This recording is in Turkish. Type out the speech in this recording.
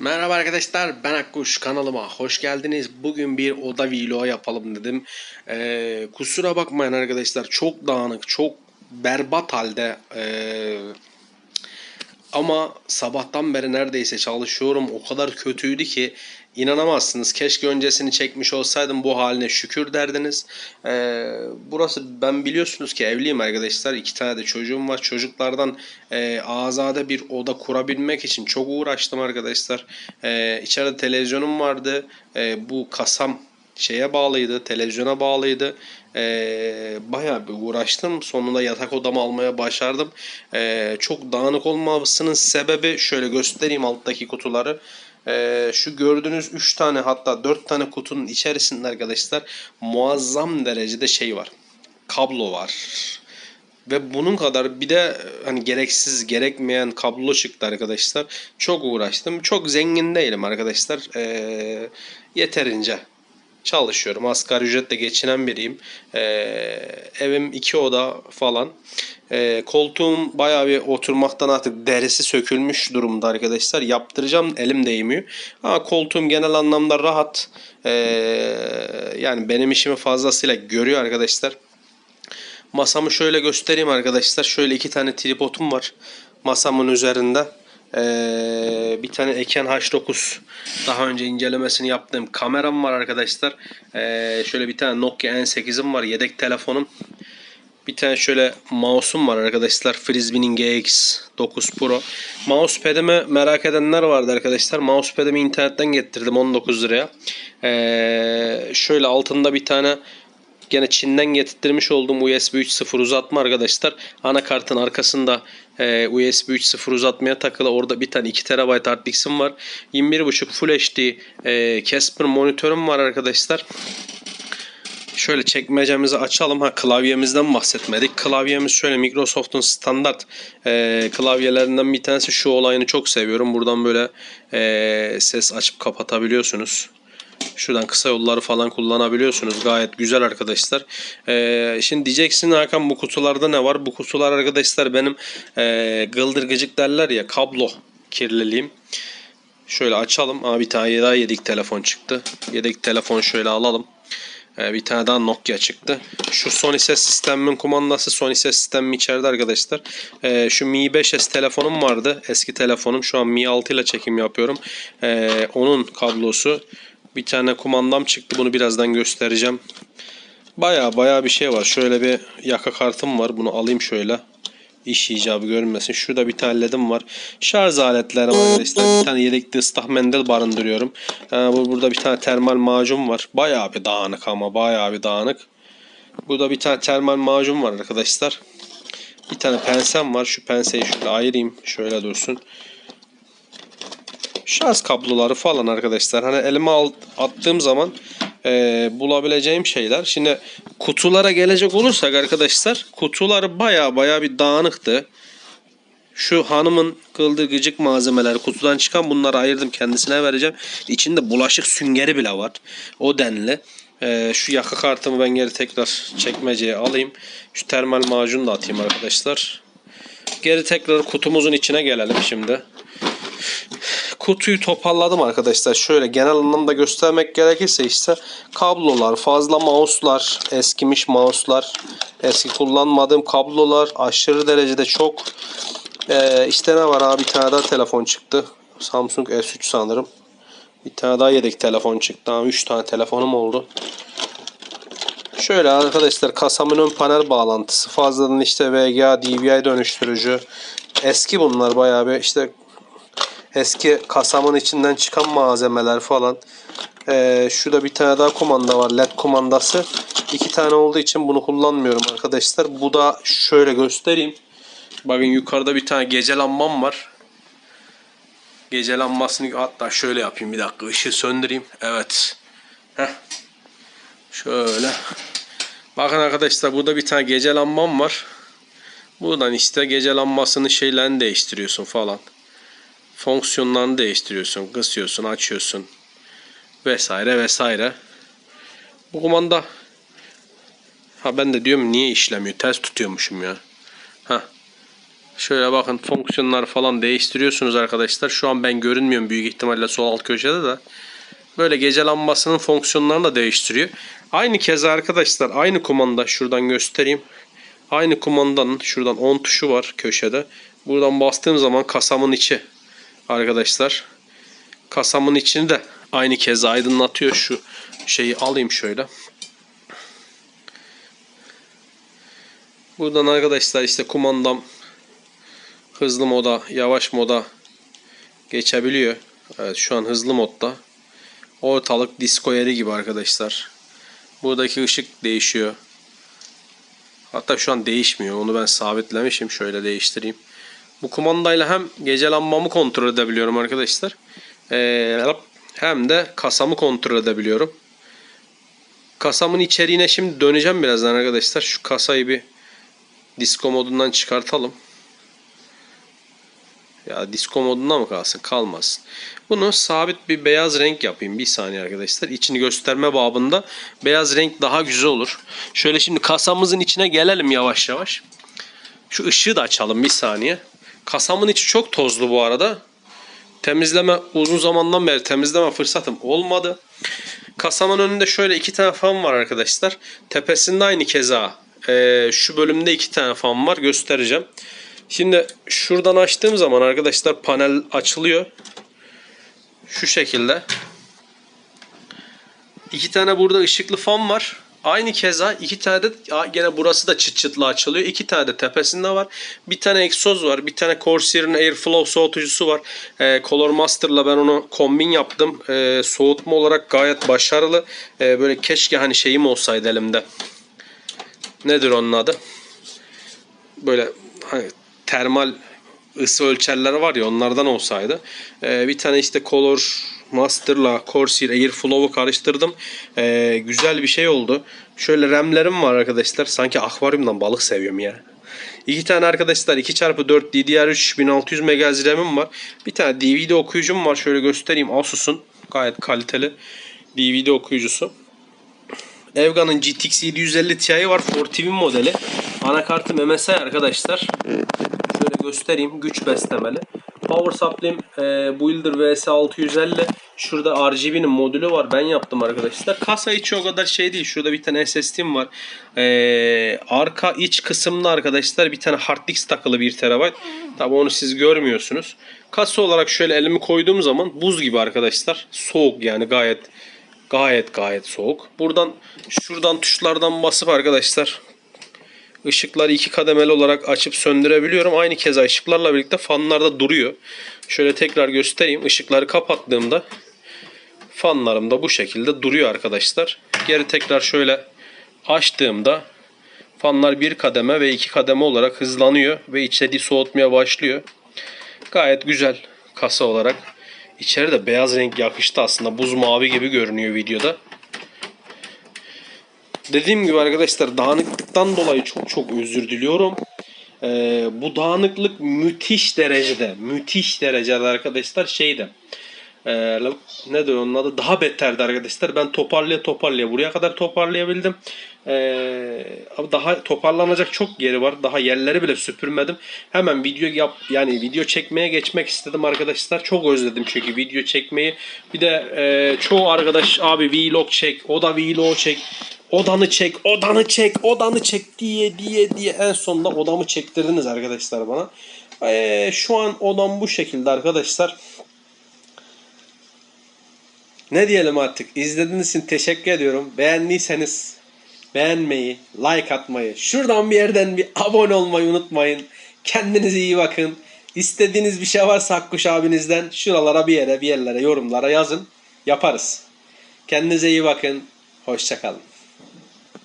Merhaba arkadaşlar ben Akkuş kanalıma hoş geldiniz. Bugün bir oda vlog yapalım dedim. Ee, kusura bakmayın arkadaşlar çok dağınık çok berbat halde. Ee, ama sabahtan beri neredeyse çalışıyorum. O kadar kötüydü ki inanamazsınız. Keşke öncesini çekmiş olsaydım bu haline şükür derdiniz. Ee, burası ben biliyorsunuz ki evliyim arkadaşlar. İki tane de çocuğum var. Çocuklardan e, azade bir oda kurabilmek için çok uğraştım arkadaşlar. Ee, içeride televizyonum vardı. Ee, bu kasam şeye bağlıydı, televizyona bağlıydı. Ee, bayağı bir uğraştım. Sonunda yatak odamı almaya başardım. Ee, çok dağınık olmasının sebebi şöyle göstereyim alttaki kutuları. Ee, şu gördüğünüz 3 tane hatta 4 tane kutunun içerisinde arkadaşlar muazzam derecede şey var. Kablo var. Ve bunun kadar bir de hani gereksiz gerekmeyen kablo çıktı arkadaşlar. Çok uğraştım. Çok zengin değilim arkadaşlar. Ee, yeterince çalışıyorum. Asgari ücretle geçinen biriyim. Ee, evim iki oda falan. Ee, koltuğum bayağı bir oturmaktan artık derisi sökülmüş durumda arkadaşlar. Yaptıracağım elim değmiyor. Ama koltuğum genel anlamda rahat. Ee, yani benim işimi fazlasıyla görüyor arkadaşlar. Masamı şöyle göstereyim arkadaşlar. Şöyle iki tane tripodum var masamın üzerinde. Ee, bir tane Eken H9 daha önce incelemesini yaptığım kameram var arkadaşlar. Ee, şöyle bir tane Nokia N8'im var yedek telefonum. Bir tane şöyle mouse'um var arkadaşlar. Frisbee'nin GX 9 Pro. Mousepad'imi merak edenler vardı arkadaşlar. Mousepad'imi internetten getirdim 19 liraya. Ee, şöyle altında bir tane Gene Çin'den getirtmiş olduğum USB 3.0 uzatma arkadaşlar. Anakartın arkasında e, USB 3.0 uzatmaya takılı. Orada bir tane 2 TB hard disk'im var. 21.5 Full HD e, Casper monitörüm var arkadaşlar. Şöyle çekmecemizi açalım. Ha klavyemizden bahsetmedik. Klavyemiz şöyle Microsoft'un standart e, klavyelerinden bir tanesi. Şu olayını çok seviyorum. Buradan böyle e, ses açıp kapatabiliyorsunuz. Şuradan kısa yolları falan kullanabiliyorsunuz. Gayet güzel arkadaşlar. Ee, şimdi diyeceksin Hakan bu kutularda ne var? Bu kutular arkadaşlar benim e, gıldırgıcık derler ya kablo kirliliğim. Şöyle açalım. Aa, bir tane daha yedek telefon çıktı. Yedek telefon şöyle alalım. Ee, bir tane daha Nokia çıktı. Şu Sony ses sistemimin kumandası Sony ses sistemim içeride arkadaşlar. Ee, şu Mi 5S telefonum vardı. Eski telefonum. Şu an Mi 6 ile çekim yapıyorum. Ee, onun kablosu. Bir tane kumandam çıktı. Bunu birazdan göstereceğim. Baya baya bir şey var. Şöyle bir yaka kartım var. Bunu alayım şöyle. İş icabı görünmesin. Şurada bir tane ledim var. Şarj aletlerim var arkadaşlar. Bir tane yedekli ıslak mendil barındırıyorum. Ee, burada bir tane termal macun var. Baya bir dağınık ama baya bir dağınık. Burada bir tane termal macun var arkadaşlar. Bir tane pensem var. Şu penseyi şöyle ayırayım. Şöyle dursun şarj kabloları falan arkadaşlar. Hani elime attığım zaman e, bulabileceğim şeyler. Şimdi kutulara gelecek olursak arkadaşlar kutular baya baya bir dağınıktı. Şu hanımın kıldığı gıcık malzemeleri kutudan çıkan bunları ayırdım kendisine vereceğim. İçinde bulaşık süngeri bile var. O denli. Ee, şu yaka kartımı ben geri tekrar çekmeceye alayım. Şu termal macunu da atayım arkadaşlar. Geri tekrar kutumuzun içine gelelim şimdi kutuyu toparladım arkadaşlar. Şöyle genel anlamda göstermek gerekirse işte kablolar, fazla mouse'lar, eskimiş mouse'lar, eski kullanmadığım kablolar aşırı derecede çok. Ee, işte ne var abi bir tane daha telefon çıktı. Samsung S3 sanırım. Bir tane daha yedek telefon çıktı. 3 tane telefonum oldu. Şöyle arkadaşlar kasamın ön panel bağlantısı fazladan işte VGA DVI dönüştürücü eski bunlar bayağı bir işte eski kasamın içinden çıkan malzemeler falan. Ee, şurada bir tane daha kumanda var. LED kumandası. İki tane olduğu için bunu kullanmıyorum arkadaşlar. Bu da şöyle göstereyim. Bakın yukarıda bir tane gece lambam var. Gece lambasını hatta şöyle yapayım bir dakika ışığı söndüreyim. Evet. Heh. Şöyle. Bakın arkadaşlar burada bir tane gece lambam var. Buradan işte gece lambasının şeylerini değiştiriyorsun falan fonksiyonlarını değiştiriyorsun. Kısıyorsun, açıyorsun vesaire vesaire. Bu kumanda ha ben de diyorum niye işlemiyor? Ters tutuyormuşum ya. Ha. Şöyle bakın fonksiyonlar falan değiştiriyorsunuz arkadaşlar. Şu an ben görünmüyorum büyük ihtimalle sol alt köşede de. Böyle gece lambasının fonksiyonlarını da değiştiriyor. Aynı keza arkadaşlar aynı kumanda şuradan göstereyim. Aynı kumandanın şuradan 10 tuşu var köşede. Buradan bastığım zaman kasamın içi arkadaşlar. Kasamın içini de aynı keza aydınlatıyor. Şu şeyi alayım şöyle. Buradan arkadaşlar işte kumandam hızlı moda, yavaş moda geçebiliyor. Evet şu an hızlı modda. Ortalık disco yeri gibi arkadaşlar. Buradaki ışık değişiyor. Hatta şu an değişmiyor. Onu ben sabitlemişim. Şöyle değiştireyim. Bu kumandayla hem gece lambamı kontrol edebiliyorum arkadaşlar. Ee, hem de kasamı kontrol edebiliyorum. Kasamın içeriğine şimdi döneceğim birazdan arkadaşlar. Şu kasayı bir disco modundan çıkartalım. Ya disco modunda mı kalsın? Kalmasın. Bunu sabit bir beyaz renk yapayım. Bir saniye arkadaşlar. İçini gösterme babında beyaz renk daha güzel olur. Şöyle şimdi kasamızın içine gelelim yavaş yavaş. Şu ışığı da açalım bir saniye. Kasamın içi çok tozlu bu arada. Temizleme uzun zamandan beri temizleme fırsatım olmadı. Kasamın önünde şöyle iki tane fan var arkadaşlar. Tepesinde aynı keza. Ee, şu bölümde iki tane fan var. Göstereceğim. Şimdi şuradan açtığım zaman arkadaşlar panel açılıyor. Şu şekilde. İki tane burada ışıklı fan var. Aynı keza iki tane de gene burası da çıt çıtlı açılıyor. İki tane de tepesinde var. Bir tane egzoz var. Bir tane Corsair'in Airflow soğutucusu var. Ee, Color Master'la ben onu kombin yaptım. Ee, soğutma olarak gayet başarılı. Ee, böyle keşke hani şeyim olsaydı elimde. Nedir onun adı? Böyle hani termal ısı ölçerleri var ya onlardan olsaydı. Ee, bir tane işte Color Master'la Corsair Airflow'u karıştırdım. Ee, güzel bir şey oldu. Şöyle remlerim var arkadaşlar. Sanki akvaryumdan balık seviyorum ya. İki tane arkadaşlar 2x4 DDR3 1600 MHz RAM'im var. Bir tane DVD okuyucum var. Şöyle göstereyim. Asus'un gayet kaliteli DVD okuyucusu. Evga'nın GTX 750 Ti var. 4TV modeli. Anakartım MSI arkadaşlar. Şöyle göstereyim. Güç beslemeli. Power supply'm e, Builder VS650. Şurada RGB'nin modülü var. Ben yaptım arkadaşlar. Kasa içi o kadar şey değil. Şurada bir tane SSD'm var. E, arka iç kısımda arkadaşlar bir tane hard disk takılı 1 TB. Tabi onu siz görmüyorsunuz. Kasa olarak şöyle elimi koyduğum zaman buz gibi arkadaşlar. Soğuk yani gayet gayet gayet soğuk. Buradan şuradan tuşlardan basıp arkadaşlar Işıkları iki kademeli olarak açıp söndürebiliyorum. Aynı keza ışıklarla birlikte fanlar da duruyor. Şöyle tekrar göstereyim. Işıkları kapattığımda fanlarım da bu şekilde duruyor arkadaşlar. Geri tekrar şöyle açtığımda fanlar bir kademe ve iki kademe olarak hızlanıyor ve içeriği soğutmaya başlıyor. Gayet güzel kasa olarak. İçeri de beyaz renk yakıştı aslında. Buz mavi gibi görünüyor videoda. Dediğim gibi arkadaşlar dağınıklıktan dolayı çok çok özür diliyorum. Ee, bu dağınıklık müthiş derecede, müthiş derecede arkadaşlar şeyde. Ee, nedir onun adı? Daha beterdi arkadaşlar. Ben toparlaya toparlaya buraya kadar toparlayabildim. Ee, daha toparlanacak çok yeri var. Daha yerleri bile süpürmedim. Hemen video yap yani video çekmeye geçmek istedim arkadaşlar. Çok özledim çünkü video çekmeyi. Bir de e, çoğu arkadaş abi vlog çek, o da vlog çek. Odanı çek, odanı çek, odanı çek diye diye diye en sonunda odamı çektirdiniz arkadaşlar bana. Ee, şu an odam bu şekilde arkadaşlar. Ne diyelim artık? İzlediğiniz için teşekkür ediyorum. Beğendiyseniz beğenmeyi, like atmayı, şuradan bir yerden bir abone olmayı unutmayın. Kendinize iyi bakın. İstediğiniz bir şey varsa Akkuş abinizden şuralara bir yere bir yerlere yorumlara yazın. Yaparız. Kendinize iyi bakın. Hoşçakalın.